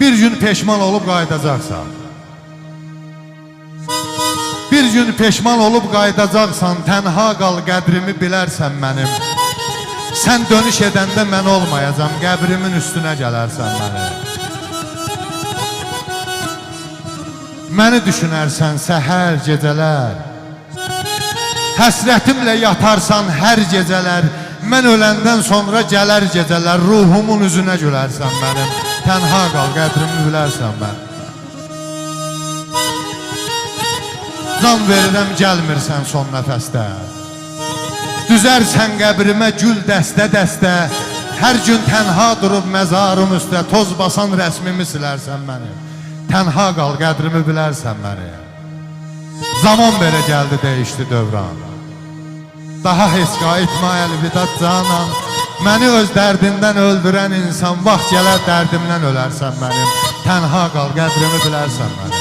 Bir gün peşman olub qayıdacaqsan. Bir gün peşman olub qayıdacaqsan, tənha qal qədrimi bilərsən mənim. Sən dönüş edəndə mən olmayacam, qəbrimin üstünə gələrsən mənim. Məni düşünərsən səhər gecələr. Həsrətimlə yatarsan hər gecələr. Mən öləndən sonra gələr gecələr, ruhumun üzünə gülərsən mənim. Tənha qal, qədrimi bilərsən mən. Can verirəm, gəlmirsən son nəfəsdə. Düzərsən qəbrimə gül dəstə-dəstə. Hər gün tənha durub məzarım üstə toz basan rəsmimi silərsən mənim. Tənha qal, qədrimi bilərsən məni. Zaman belə gəldi, dəyişdi dövran. Daha heç qayıtma əlvida canan. Məni öz dərdindən öldürən insan vaxt gələr dərdimdən ölərsən mənim. Tənha qal, qədrimi bilərsən mənim.